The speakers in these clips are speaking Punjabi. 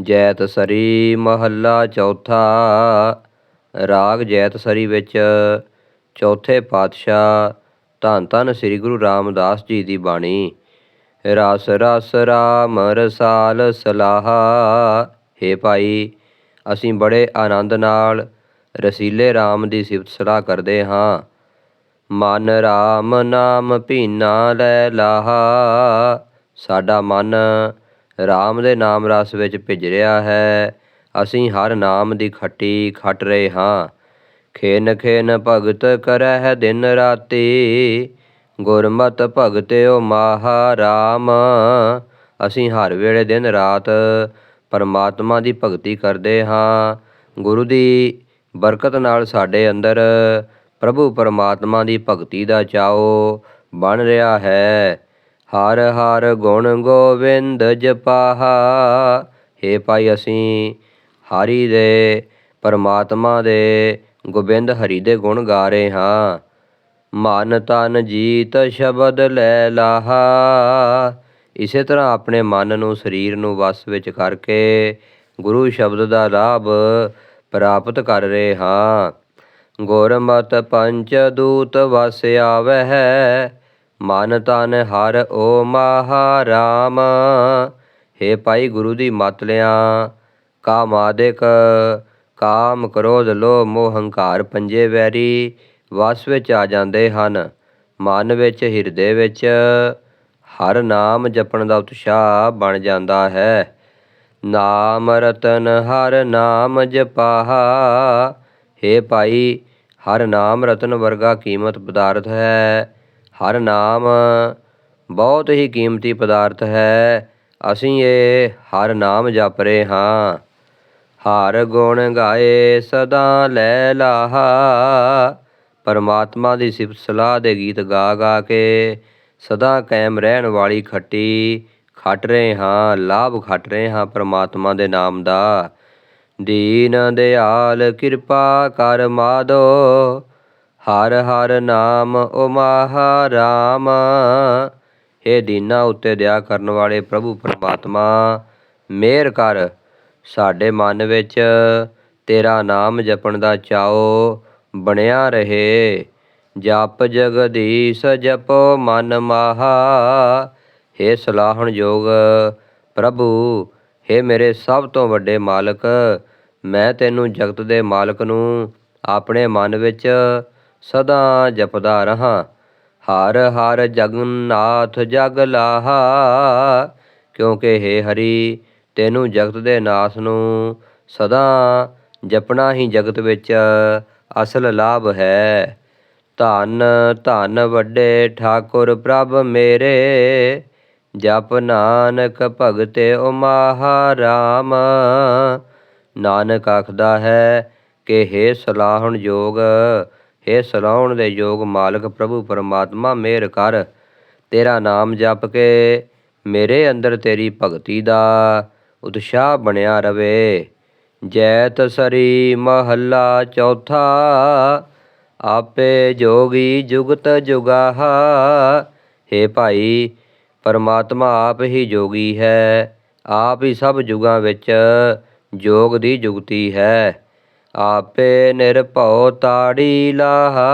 ਜੈਤ ਸਰੀ ਮਹੱਲਾ ਚੌਥਾ। ਰਾਗ ਜੈਤ ਸਰੀ ਵਿੱਚ ਚੌਥੇ ਪਾਤਸ਼ਾਹ ਧੰਨ ਧੰਨ ਸ੍ਰੀ ਗੁਰੂ ਰਾਮਦਾਸ ਜੀ ਦੀ ਬਾਣੀ। ਰਸ ਰਸ ਰਾਮ ਰਸਾਲ ਸਲਾਹਾ। ਹੇ ਭਾਈ, ਅਸੀਂ ਬੜੇ ਆਨੰਦ ਨਾਲ ਰਸੀਲੇ RAM ਦੀ ਸਿਫਤ ਸਲਾਹ ਕਰਦੇ ਹਾਂ। ਮਨ RAM ਨਾਮ ਭੀਨਾ ਲੈ ਲਾਹਾ। ਸਾਡਾ ਮਨ RAM ਦੇ ਨਾਮ ਰਸ ਵਿੱਚ ਭਿੱਜ ਰਿਹਾ ਹੈ। ਅਸੀਂ ਹਰ ਨਾਮ ਦੀ ਖੱਟੀ ਖੱਟ ਰਹੇ ਹਾਂ। ਖੇਨ ਖੇਨ ਭਗਤ ਕਰਹਿ ਦਿਨ ਰਾਤੀ, ਗੁਰਮਤਿ ਭਗਤਿਓ ਮਾਹਾ RAM ਅਸੀਂ ਹਰ ਵੇਲੇ ਦਿਨ ਰਾਤ ਪਰਮਾਤਮਾ ਦੀ ਭਗਤੀ ਕਰਦੇ ਹਾਂ। ਗੁਰੂ ਦੀ ਬਰਕਤ ਨਾਲ ਸਾਡੇ ਅੰਦਰ ਪ੍ਰਭੂ ਪਰਮਾਤਮਾ ਦੀ ਭਗਤੀ ਦਾ ਚਾਓ ਬਣ ਰਿਹਾ ਹੈ। ਹਰ ਹਰ ਗੁਣ ਗੋਬਿੰਦ ਜਪਾਹਾ। ਹੇ ਭਾਈ ਅਸੀਂ ਹਰੀ ਦੇ, ਪਰਮਾਤਮਾ ਦੇ, ਗੋਬਿੰਦ ਹਰੀ ਦੇ ਗੁਣ ਗਾ ਰਹੇ ਹਾਂ। ਮਨ ਤਨ ਜੀਤ ਸ਼ਬਦ ਲੈ ਲਾਹਾ। ਇਸੇ ਤਰ੍ਹਾਂ ਆਪਣੇ ਮਨ ਨੂੰ, ਸਰੀਰ ਨੂੰ ਵਸ ਵਿੱਚ ਕਰਕੇ ਗੁਰੂ ਸ਼ਬਦ ਦਾ ਲਾਭ ਪ੍ਰਾਪਤ ਕਰ ਰਹੇ ਹਾਂ। ਗੁਰਮਤ ਪੰਚ ਦੂਤ ਵਸ ਆਵਹਿ। ਮਨ ਤਨ ਹਰ ਓ ਮਹਾ ਰਾਮ ਹੇ ਭਾਈ ਗੁਰੂ ਦੀ ਮਤ ਲਿਆ, ਕਾਮਾਦਿਕ ਕਾਮ ਕ੍ਰੋਧ ਲੋਭ ਮੋਹ ਹੰਕਾਰ ਪੰਜੇ ਵੈਰੀ, ਵਸ ਵਿੱਚ ਆ ਜਾਂਦੇ ਹਨ, ਮਨ ਵਿੱਚ ਹਿਰਦੇ ਵਿੱਚ, ਹਰ ਨਾਮ ਜਪਣ ਦਾ ਉਤਸ਼ਾਹ ਬਣ ਜਾਂਦਾ ਹੈ। ਨਾਮ ਰਤਨ ਹਰ ਨਾਮ ਜਪਾਹਾ ਹੇ ਭਾਈ, ਹਰ ਨਾਮ ਰਤਨ ਵਰਗਾ ਕੀਮਤ ਪਦਾਰਥ ਹੈ। ਹਰ ਨਾਮ ਬਹੁਤ ਹੀ ਕੀਮਤੀ ਪਦਾਰਥ ਹੈ। ਅਸੀਂ ਇਹ ਹਰ ਨਾਮ ਜਪ ਰਹੇ ਹਾਂ। ਹਰ ਗੁਣ ਗਾਏ ਸਦਾ ਲੈ ਲਾਹਾ। ਪਰਮਾਤਮਾ ਦੀ ਸਿਫਤ ਸਲਾਹ ਦੇ ਗੀਤ ਗਾ ਗਾ ਕੇ ਸਦਾ ਕਾਇਮ ਰਹਿਣ ਵਾਲੀ ਖੱਟੀ ਖੱਟ ਰਹੇ ਹਾਂ, ਲਾਭ ਖੱਟ ਰਹੇ ਹਾਂ ਪਰਮਾਤਮਾ ਦੇ ਨਾਮ ਦਾ। ਦੀਨ ਦਿਆਲ ਕਿਰਪਾ ਕਰ ਮਾਦੋ। ਹਰ ਹਰ ਨਾਮ ਓ ਮਹਾ ਰਾਮ ਹੇ ਦੀਨਾ ਉੱਤੇ ਦਇਆ ਕਰਨ ਵਾਲੇ ਪ੍ਰਭੂ ਪਰਮਾਤਮਾ ਮਿਹਰ ਕਰ। ਸਾਡੇ ਮਨ ਵਿੱਚ ਤੇਰਾ ਨਾਮ ਜਪਣ ਦਾ ਚਾਓ, ਬਣਿਆ ਰਹੇ। ਜਪ ਜਗਦੀਸ਼ ਜਪੋ ਮਨ ਮਾਹਾ। ਹੇ ਸਲਾਹਣ ਜੋਗ ਪ੍ਰਭੂ, ਹੇ ਮੇਰੇ ਸਭ ਤੋਂ ਵੱਡੇ ਮਾਲਕ, ਮੈਂ ਤੈਨੂੰ ਜਗਤ ਦੇ ਮਾਲਕ ਨੂੰ ਆਪਣੇ ਮਨ ਵਿੱਚ ਸਦਾ ਜਪਦਾ ਰਹਾ। ਹਰ ਹਰ ਜਗਨਨਾਥ ਜਗ ਲਾਹਾ। ਕਿਉਂਕਿ ਹੇ ਹਰੀ, ਤੈਨੂੰ ਜਗਤ ਦੇ ਨਾਥ ਨੂੰ ਸਦਾ ਜਪਣਾ ਹੀ ਜਗਤ ਵਿੱਚ ਅਸਲ ਲਾਭ ਹੈ। ਧੰਨ ਧੰਨ ਵੱਡੇ ਠਾਕੁਰ ਪ੍ਰਭ ਮੇਰੇ, ਜਪ ਨਾਨਕ ਭਗਤੇ ਓ ਮਹਾ ਰਾਮ। ਨਾਨਕ ਆਖਦਾ ਹੈ ਕਿ ਹੇ ਸਲਾਹਣ ਜੋਗ ਹੇ ਸਲਾਉਣ ਦੇ ਯੋਗ ਮਾਲਕ ਪ੍ਰਭੂ ਪਰਮਾਤਮਾ, ਮਿਹਰ ਕਰ। ਤੇਰਾ ਨਾਮ ਜਪ ਕੇ ਮੇਰੇ ਅੰਦਰ ਤੇਰੀ ਭਗਤੀ ਦਾ ਉਤਸ਼ਾਹ ਬਣਿਆ ਰਵੇ। ਜੈਤ ਸਰੀ ਮਹੱਲਾ ਚੌਥਾ, ਆਪੇ ਜੋਗੀ ਜੁਗਤ ਜੁਗਾਹਾ। ਹੇ ਭਾਈ, ਪਰਮਾਤਮਾ ਆਪ ਹੀ ਜੋਗੀ ਹੈ, ਆਪ ਹੀ ਸਭ ਜੁਗਾਂ ਵਿੱਚ ਜੋਗ ਦੀ ਜੁਗਤੀ ਹੈ। ਆਪੇ ਨਿਰਭਉ ਤਾੜੀ ਲਾਹਾ।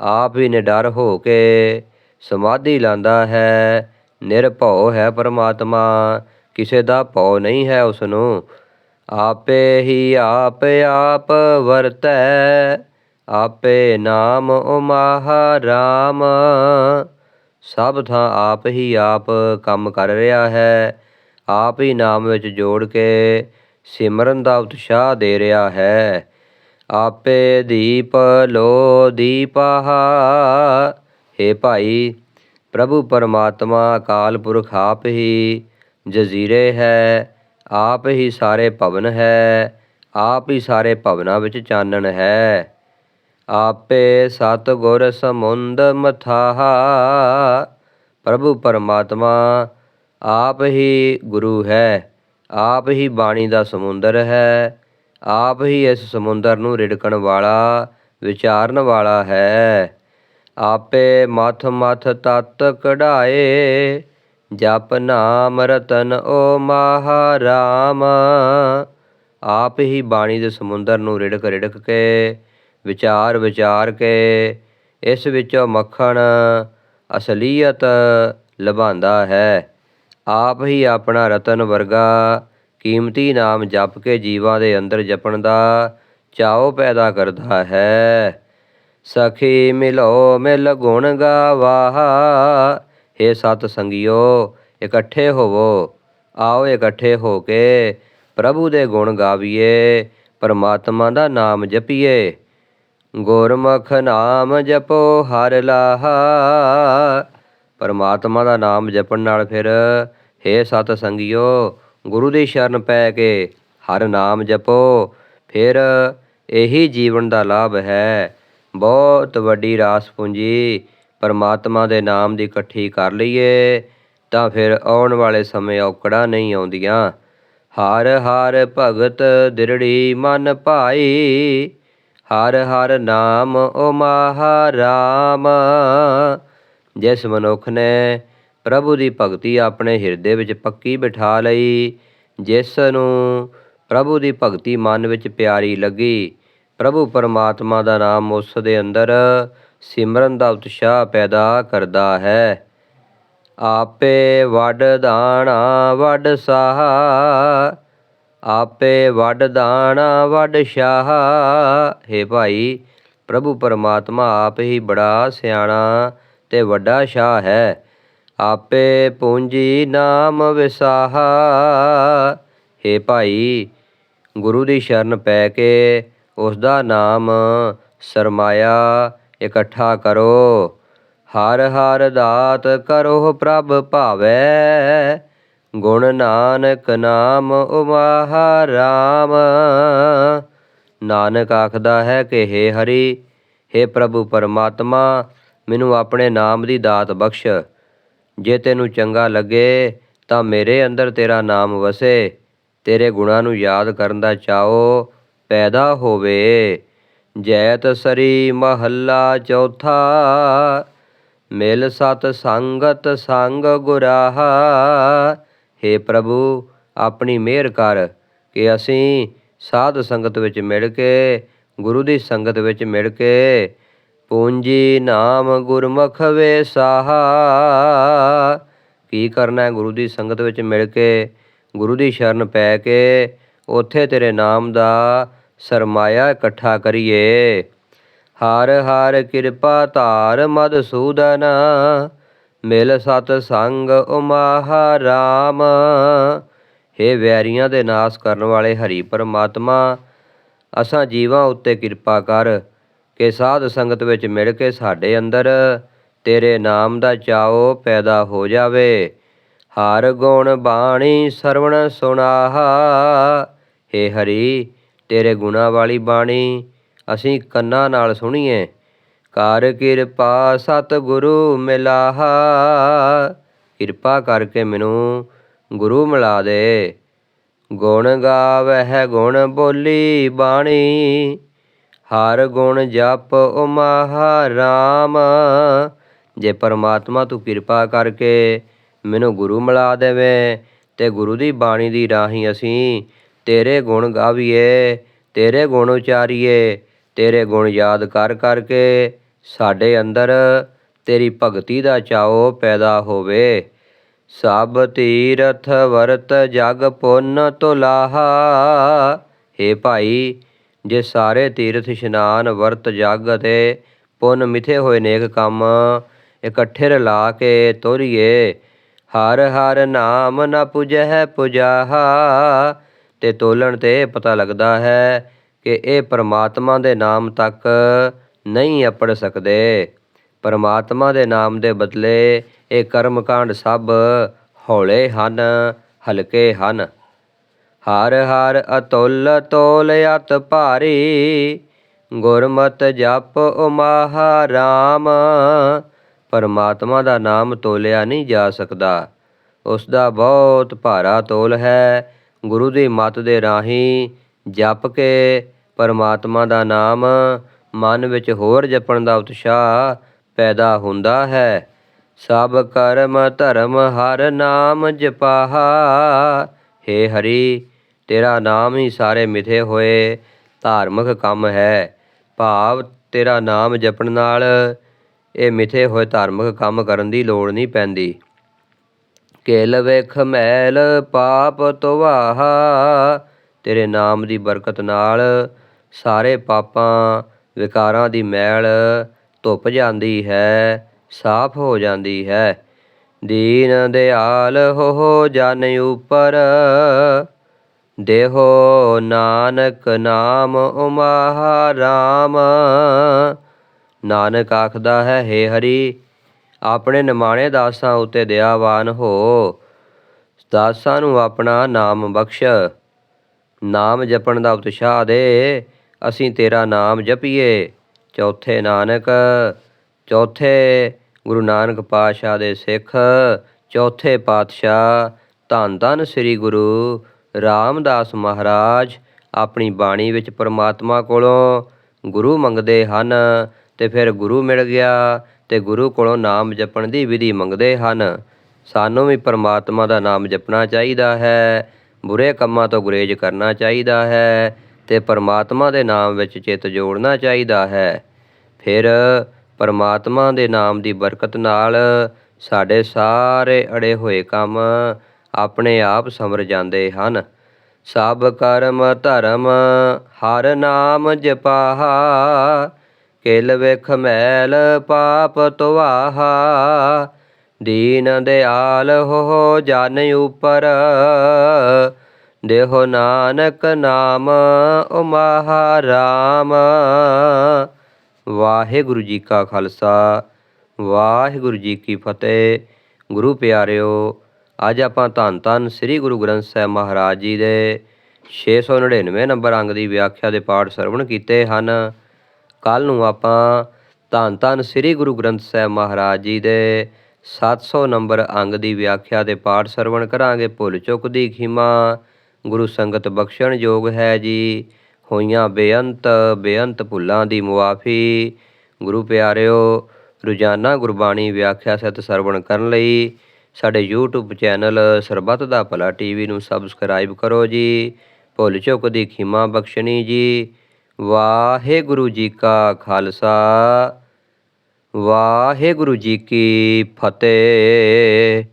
ਆਪ ਹੀ ਨਿਡਰ ਹੋ ਕੇ ਸਮਾਧੀ ਲਾਂਦਾ ਹੈ। ਨਿਰਭਉ ਹੈ ਪਰਮਾਤਮਾ, ਕਿਸੇ ਦਾ ਭਉ ਨਹੀਂ ਹੈ ਉਸ ਨੂੰ ਆਪੇ ਹੀ ਆਪ ਆਪ ਵਰਤੈ, ਆਪੇ ਨਾਮ ਉਮਾਹਾ ਰਾਮ। ਸਭ ਥਾਂ ਆਪ ਹੀ ਆਪ ਕੰਮ ਕਰ ਰਿਹਾ ਹੈ। ਆਪ ਹੀ ਨਾਮ ਵਿੱਚ ਜੋੜ ਕੇ ਸਿਮਰਨ ਦਾ ਉਤਸ਼ਾਹ ਦੇ ਰਿਹਾ ਹੈ। ਆਪੇ ਦੀਪ ਲੋ ਦੀਪਾਹਾ ਹੇ ਭਾਈ, ਪ੍ਰਭੂ ਪਰਮਾਤਮਾ ਅਕਾਲ ਪੁਰਖ ਆਪ ਹੀ ਜਜ਼ੀਰੇ ਹੈ, ਆਪ ਹੀ ਸਾਰੇ ਭਵਨ ਹੈ, ਆਪ ਹੀ ਸਾਰੇ ਭਵਨਾਂ ਵਿੱਚ ਚਾਨਣ ਹੈ। ਆਪੇ ਸਤ ਗੁਰ ਸਮੁੰਦ ਮਥਾਹਾ ਪ੍ਰਭੂ ਪਰਮਾਤਮਾ ਆਪ ਹੀ ਗੁਰੂ ਹੈ। ਆਪ ਹੀ ਬਾਣੀ ਦਾ ਸਮੁੰਦਰ ਹੈ, ਆਪ ਹੀ ਇਸ ਸਮੁੰਦਰ ਨੂੰ ਰਿੜਕਣ ਵਾਲਾ, ਵਿਚਾਰਨ ਵਾਲਾ ਹੈ। ਆਪੇ ਮਥ ਮਥ ਤਤ ਕਢਾਏ, ਜਪ ਨਾਮ ਰਤਨ ਓ ਮਹਾਰਾਮ। ਆਪ ਹੀ ਬਾਣੀ ਦੇ ਸਮੁੰਦਰ ਨੂੰ ਰਿੜਕ ਰਿੜਕ ਕੇ, ਵਿਚਾਰ ਵਿਚਾਰ ਕੇ, ਇਸ ਵਿੱਚੋਂ ਮੱਖਣ ਅਸਲੀਅਤ ਲਭਾਉਂਦਾ ਹੈ। ਆਪ ਹੀ ਆਪਣਾ ਰਤਨ ਵਰਗਾ ਕੀਮਤੀ ਨਾਮ ਜਪ ਕੇ ਜੀਵਾਂ ਦੇ ਅੰਦਰ ਜਪਣ ਦਾ ਚਾਉ ਪੈਦਾ ਕਰਦਾ ਹੈ। ਸਖੀ ਮਿਲੋ, ਮਿਲ ਗੁਣ ਗਾਵਾਹ ਏ ਸਤ ਸੰਗਿਓ, ਇਕੱਠੇ ਹੋਵੋ। ਆਓ ਇਕੱਠੇ ਹੋ ਕੇ ਪ੍ਰਭੂ ਦੇ ਗੁਣ ਗਾਵੀਏ, ਪਰਮਾਤਮਾ ਦਾ ਨਾਮ ਜਪੀਏ। ਗੁਰਮੁਖ ਨਾਮ ਜਪੋ, ਹਰ ਲਾਹਾ। ਪਰਮਾਤਮਾ ਦਾ ਨਾਮ ਜਪਣ ਨਾਲ ਫਿਰ ਹੇ ਸਤ ਸੰਗਿਓ, ਗੁਰੂ ਦੀ ਸ਼ਰਨ ਪੈ ਕੇ ਹਰ ਨਾਮ ਜਪੋ। ਫਿਰ ਇਹੀ ਜੀਵਨ ਦਾ ਲਾਭ ਹੈ। ਬਹੁਤ ਵੱਡੀ ਰਾਸ ਪੂੰਜੀ ਪਰਮਾਤਮਾ ਦੇ ਨਾਮ ਦੀ ਇਕੱਠੀ ਕਰ ਲਈਏ, ਤਾਂ ਫਿਰ ਆਉਣ ਵਾਲੇ ਸਮੇਂ ਔਕੜਾਂ ਨਹੀਂ ਆਉਂਦੀਆਂ। ਹਰ ਹਰ ਭਗਤ ਦਿਰੜੀ ਮਨ ਭਾਈ, ਹਰ ਹਰ ਨਾਮ ਓ ਮਹਾਰਾਮ। ਜਿਸ ਮਨੁੱਖ ਨੇ ਪ੍ਰਭੂ ਦੀ ਭਗਤੀ ਆਪਣੇ ਹਿਰਦੇ ਵਿੱਚ ਪੱਕੀ ਬਿਠਾ ਲਈ, ਜਿਸ ਨੂੰ ਪ੍ਰਭੂ ਦੀ ਭਗਤੀ ਮਨ ਵਿੱਚ ਪਿਆਰੀ ਲੱਗੀ, ਪ੍ਰਭੂ ਪਰਮਾਤਮਾ ਦਾ ਨਾਮ ਉਸ ਦੇ ਅੰਦਰ ਸਿਮਰਨ ਦਾ ਉਤਸ਼ਾਹ ਪੈਦਾ ਕਰਦਾ ਹੈ। ਆਪੇ ਵੱਡ ਦਾਣਾ, ਵੱਡ ਸਾਹ, ਆਪੇ ਵੱਡ ਦਾਣਾ, ਵੱਡ ਸ਼ਾਹ। ਹੈ ਭਾਈ, ਪ੍ਰਭੂ ਪਰਮਾਤਮਾ ਆਪ ਹੀ ਬੜਾ ਸਿਆਣਾ ਤੇ ਵੱਡਾ ਸ਼ਾਹ ਹੈ। ਆਪੇ ਪੂੰਜੀ ਨਾਮ ਵਿਸਾਹਾ। ਹੈ ਭਾਈ, ਗੁਰੂ ਦੀ ਸ਼ਰਨ ਪੈ ਕੇ ਉਸ ਦਾ ਨਾਮ ਸਰਮਾਇਆ, ਇਕੱਠਾ ਕਰੋ। ਹਰ ਹਰ ਦਾਤ ਕਰੋ ਪ੍ਰਭ ਭਾਵੈ। ਗੁਣ ਨਾਨਕ ਨਾਮ ਉਮਾ ਰਾਮ। ਨਾਨਕ ਆਖਦਾ ਹੈ ਕਿ हे ਹਰੀ हे ਪ੍ਰਭੂ ਪਰਮਾਤਮਾ ਮੈਨੂੰ ਆਪਣੇ ਨਾਮ ਦੀ ਦਾਤ ਬਖਸ਼। ਜੇ ਤੈਨੂੰ ਚੰਗਾ ਲੱਗੇ, ਤਾਂ ਮੇਰੇ ਅੰਦਰ ਤੇਰਾ ਨਾਮ ਵਸੇ। ਤੇਰੇ ਗੁਣਾਂ ਨੂੰ ਯਾਦ ਕਰਨ ਦਾ ਚਾਓ ਪੈਦਾ ਹੋਵੇ। ਜੈਤ ਸਰੀ ਮਹੱਲਾ ਚੌਥਾ, ਮਿਲ ਸਤ ਸੰਗਤ ਸੰਗ ਗੁਰਾਹਾ। हे ਪ੍ਰਭੂ, ਆਪਣੀ ਮਿਹਰ ਕਰ ਕਿ ਅਸੀਂ ਸਾਧ ਸੰਗਤ ਵਿੱਚ ਮਿਲ ਕੇ, ਗੁਰੂ ਦੀ ਸੰਗਤ ਵਿੱਚ ਮਿਲ ਕੇ ਪੂੰਜੀ ਨਾਮ ਗੁਰਮੁਖ ਵੇਸਾਹਾ। ਕੀ ਕਰਨਾ ਹੈ ਗੁਰੂ ਦੀ ਸੰਗਤ ਵਿੱਚ ਮਿਲ ਕੇ, ਗੁਰੂ ਦੀ ਸ਼ਰਨ ਪੈ ਕੇ, ਉੱਥੇ ਤੇਰੇ ਨਾਮ ਦਾ ਸਰਮਾਇਆ ਇਕੱਠਾ ਕਰੀਏ। ਹਰ ਹਰ ਕਿਰਪਾ ਧਾਰ ਮਦਸੂਦਨ ਮਿਲ ਸਤ ਸੰਗ ਉਮਾ ਰਾਮ। हे ਵੈਰੀਆਂ ਦੇ ਨਾਸ ਕਰਨ ਵਾਲੇ ਹਰੀ ਪਰਮਾਤਮਾ, ਅਸਾਂ ਜੀਵਾਂ ਉੱਤੇ ਕਿਰਪਾ ਕਰ ਕਿ ਸਾਧ ਸੰਗਤ ਵਿੱਚ ਮਿਲ ਕੇ ਸਾਡੇ ਅੰਦਰ ਤੇਰੇ ਨਾਮ ਦਾ ਚਾਓ ਪੈਦਾ ਹੋ ਜਾਵੇ। ਹਰ ਗੁਣ ਬਾਣੀ ਸਰਵਣ ਸੁਣਾਹਾ हे ਹਰੀ, ਤੇਰੇ ਗੁਣਾ ਵਾਲੀ ਬਾਣੀ ਅਸੀਂ ਕੰਨਾਂ ਨਾਲ ਸੁਣੀਏ। ਕਰ ਕਿਰਪਾ ਸਤ ਗੁਰੂ ਮਿਲਾਹਾ। ਕਿਰਪਾ ਕਰਕੇ ਮੈਨੂੰ ਗੁਰੂ ਮਿਲਾ ਦੇ। ਗੁਣ ਗਾਵਹਿ ਗੁਣ ਬੋਲੀ ਬਾਣੀ। ਹਰ ਗੁਣ ਜਪ ਉਮਾ ਰਾਮ ਜੇ ਪਰਮਾਤਮਾ ਤੂੰ ਕਿਰਪਾ ਕਰਕੇ ਮੈਨੂੰ ਗੁਰੂ ਮਿਲਾ ਦੇਵੇਂ ਤੇ ਗੁਰੂ ਦੀ ਬਾਣੀ ਦੀ ਰਾਹੀਂ ਅਸੀਂ ਤੇਰੇ ਗੁਣ ਗਾਵੀਏ, ਤੇਰੇ ਗੁਣ ਉਚਾਰੀਏ, ਤੇਰੇ ਗੁਣ ਯਾਦ ਕਰ ਕਰਕੇ ਸਾਡੇ ਅੰਦਰ ਤੇਰੀ ਭਗਤੀ ਦਾ ਚਾਓ ਪੈਦਾ ਹੋਵੇ। ਸਭ ਤੀਰਥ ਵਰਤ ਜਗ ਪੁੰਨ ਤੁਲਾਹਾ। हे ਭਾਈ ਜੇ ਸਾਰੇ ਤੀਰਥ ਇਸ਼ਨਾਨ ਵਰਤ ਜਗ ਅਤੇ ਪੁੰਨ ਮਿਥੇ ਹੋਏ ਨੇਕ ਕੰਮ ਇਕੱਠੇ ਰਲਾ ਕੇ ਤੋਰੀਏ, ਹਰ ਹਰ ਨਾਮ ਨ ਪੁਜਹਿ ਪੁਜਾਹਾ, ਤੇ ਤੋਲਣ ਤੇ ਪਤਾ ਲੱਗਦਾ ਹੈ ਕਿ ਇਹ ਪਰਮਾਤਮਾ ਦੇ ਨਾਮ ਤੱਕ ਨਹੀਂ ਅਪੜ ਸਕਦੇ। ਪਰਮਾਤਮਾ ਦੇ ਨਾਮ ਦੇ ਬਦਲੇ ਇਹ ਕਰਮ ਕਾਂਡ ਸਭ ਹੌਲੇ ਹਨ, ਹਲਕੇ ਹਨ। ਹਰ ਹਰ ਅਤੁੱਲ ਤੋਲ ਅਤ ਭਾਰੀ, ਗੁਰਮਤ ਜਪ ਉਮਾਹਾ ਰਾਮ। ਪਰਮਾਤਮਾ ਦਾ ਨਾਮ ਤੋਲਿਆ ਨਹੀਂ ਜਾ ਸਕਦਾ, ਉਸ ਦਾ ਬਹੁਤ ਭਾਰਾ ਤੋਲ ਹੈ। ਗੁਰੂ ਦੀ ਮੱਤ ਦੇ ਰਾਹੀਂ ਜਪ ਕੇ ਪਰਮਾਤਮਾ ਦਾ ਨਾਮ ਮਨ ਵਿੱਚ ਹੋਰ ਜਪਣ ਦਾ ਉਤਸ਼ਾਹ ਪੈਦਾ ਹੁੰਦਾ ਹੈ। ਸਭ ਕਰਮ ਧਰਮ ਹਰ ਨਾਮ ਜਪਾਹਾ, ਹੇ ਹਰੀ ਤੇਰਾ ਨਾਮ ਹੀ ਸਾਰੇ ਮਿਥੇ ਹੋਏ, ਧਾਰਮਿਕ ਕੰਮ ਹੈ। ਭਾਵ ਤੇਰਾ ਨਾਮ ਜਪਣ ਨਾਲ ਇਹ ਮਿਥੇ ਹੋਏ ਧਾਰਮਿਕ ਕੰਮ ਕਰਨ ਦੀ ਲੋੜ ਨਹੀਂ ਪੈਂਦੀ। ਕੇਲ ਵੇਖ ਮੈਲ ਪਾਪ ਤਵਾਹਾ, ਤੇਰੇ ਨਾਮ ਦੀ ਬਰਕਤ ਨਾਲ ਸਾਰੇ ਪਾਪਾਂ ਵਿਕਾਰਾਂ ਦੀ ਮੈਲ ਧੁੱਪ ਜਾਂਦੀ ਹੈ, ਸਾਫ਼ ਹੋ ਜਾਂਦੀ ਹੈ। ਦੀਨ ਦਿਆਲ ਹੋ ਜਨ ਉਪਰ। ਦੇਹੋ ਨਾਨਕ ਨਾਮ ਉਮਾਹਾ ਰਾਮ। ਨਾਨਕ ਆਖਦਾ ਹੈ, ਹੇ ਹਰੀ, ਆਪਣੇ ਨਿਮਾਣੇ ਦਾਸਾਂ ਉਤੇ ਦਇਆਵਾਨ ਹੋ। ਦਾਸਾਂ ਨੂੰ ਆਪਣਾ ਨਾਮ ਬਖਸ਼। ਨਾਮ ਜਪਣ ਦਾ ਉਤਸ਼ਾਹ ਦੇ। ਅਸੀਂ ਤੇਰਾ ਨਾਮ ਜਪੀਏ। ਚੌਥੇ ਨਾਨਕ, ਚੌਥੇ ਗੁਰੂ ਨਾਨਕ ਪਾਤਸ਼ਾਹ ਦੇ ਸਿੱਖ, ਚੌਥੇ ਪਾਤਸ਼ਾਹ, ਧੰਨ ਧੰਨ ਸ੍ਰੀ ਗੁਰੂ ਰਾਮਦਾਸ ਮਹਾਰਾਜ ਆਪਣੀ ਬਾਣੀ ਵਿੱਚ ਪਰਮਾਤਮਾ ਕੋਲੋਂ ਗੁਰੂ ਮੰਗਦੇ ਹਨ ਤੇ ਫਿਰ ਗੁਰੂ ਮਿਲ ਗਿਆ ਤੇ ਗੁਰੂ ਕੋਲੋਂ ਨਾਮ ਜਪਣ ਦੀ ਵਿਧੀ ਮੰਗਦੇ ਹਨ। ਸਾਨੂੰ ਵੀ ਪਰਮਾਤਮਾ ਦਾ ਨਾਮ ਜਪਣਾ ਚਾਹੀਦਾ ਹੈ, ਬੁਰੇ ਕੰਮਾਂ ਤੋਂ ਗੁਰੇਜ਼ ਕਰਨਾ ਚਾਹੀਦਾ ਹੈ ਤੇ ਪਰਮਾਤਮਾ ਦੇ ਨਾਮ ਵਿੱਚ ਚਿੱਤ ਜੋੜਨਾ ਚਾਹੀਦਾ ਹੈ। ਫਿਰ ਪਰਮਾਤਮਾ ਦੇ ਨਾਮ ਦੀ ਬਰਕਤ ਨਾਲ ਸਾਡੇ ਸਾਰੇ ਅੜੇ ਹੋਏ ਕੰਮ ਆਪਣੇ ਆਪ ਸਮਰ ਜਾਂਦੇ ਹਨ। ਸਭ ਕਰਮ ਧਰਮ ਹਰ ਨਾਮ ਜਪਾਹਾ, ਕਿਲ ਵੇਖ ਮੈਲ ਪਾਪ ਤਵਾਹਾ ਦੀਨ ਦਿਆਲ ਹੋ ਜਨ ਉਪਰ, ਦੇਹੋ ਨਾਨਕ ਨਾਮ ਉਮਾਹਾ ਰਾਮ। ਵਾਹਿਗੁਰੂ ਜੀ ਕਾ ਖਾਲਸਾ, ਵਾਹਿਗੁਰੂ ਜੀ ਕੀ ਫਤਿਹ। ਗੁਰੂ ਪਿਆਰਿਓ ਅੱਜ ਆਪਾਂ ਧੰਨ ਧੰਨ ਸ੍ਰੀ ਗੁਰੂ ਗ੍ਰੰਥ ਸਾਹਿਬ ਮਹਾਰਾਜ ਜੀ ਦੇ 699 ਨੰਬਰ ਅੰਗ ਦੀ ਵਿਆਖਿਆ ਦੇ ਪਾਠ ਸਰਵਣ ਕੀਤੇ ਹਨ। ਕੱਲ ਨੂੰ ਆਪਾਂ ਧੰਨ ਧੰਨ ਸ੍ਰੀ ਗੁਰੂ ਗ੍ਰੰਥ ਸਾਹਿਬ ਮਹਾਰਾਜ ਜੀ ਦੇ 700 ਨੰਬਰ ਅੰਗ ਦੀ ਵਿਆਖਿਆ ਦੇ ਪਾਠ ਸਰਵਣ ਕਰਾਂਗੇ। ਭੁੱਲ ਚੁੱਕ ਦੀ ਖਿਮਾ, ਗੁਰੂ ਸੰਗਤ ਬਖਸ਼ਣ ਯੋਗ ਹੈ ਜੀ। ਹੋਈਆਂ ਬੇਅੰਤ ਬੇਅੰਤ ਭੁੱਲਾਂ ਦੀ ਮੁਆਫੀ। ਗੁਰੂ ਪਿਆਰਿਓ, ਰੋਜ਼ਾਨਾ ਗੁਰਬਾਣੀ ਵਿਆਖਿਆ ਸਤ ਸਰਵਣ ਕਰਨ ਲਈ ਸਾਡੇ YouTube ਚੈਨਲ ਸਰਬੱਤ ਦਾ ਭਲਾ ਟੀਵੀ ਨੂੰ ਸਬਸਕ੍ਰਾਈਬ ਕਰੋ ਜੀ। ਭੁੱਲ ਚੁੱਕ ਦੀ ਖਿਮਾ ਬਖਸ਼ਣੀ ਜੀ। ਵਾਹਿਗੁਰੂ ਜੀ ਕਾ ਖਾਲਸਾ। ਵਾਹਿਗੁਰੂ ਜੀ ਕੀ ਫਤਿਹ।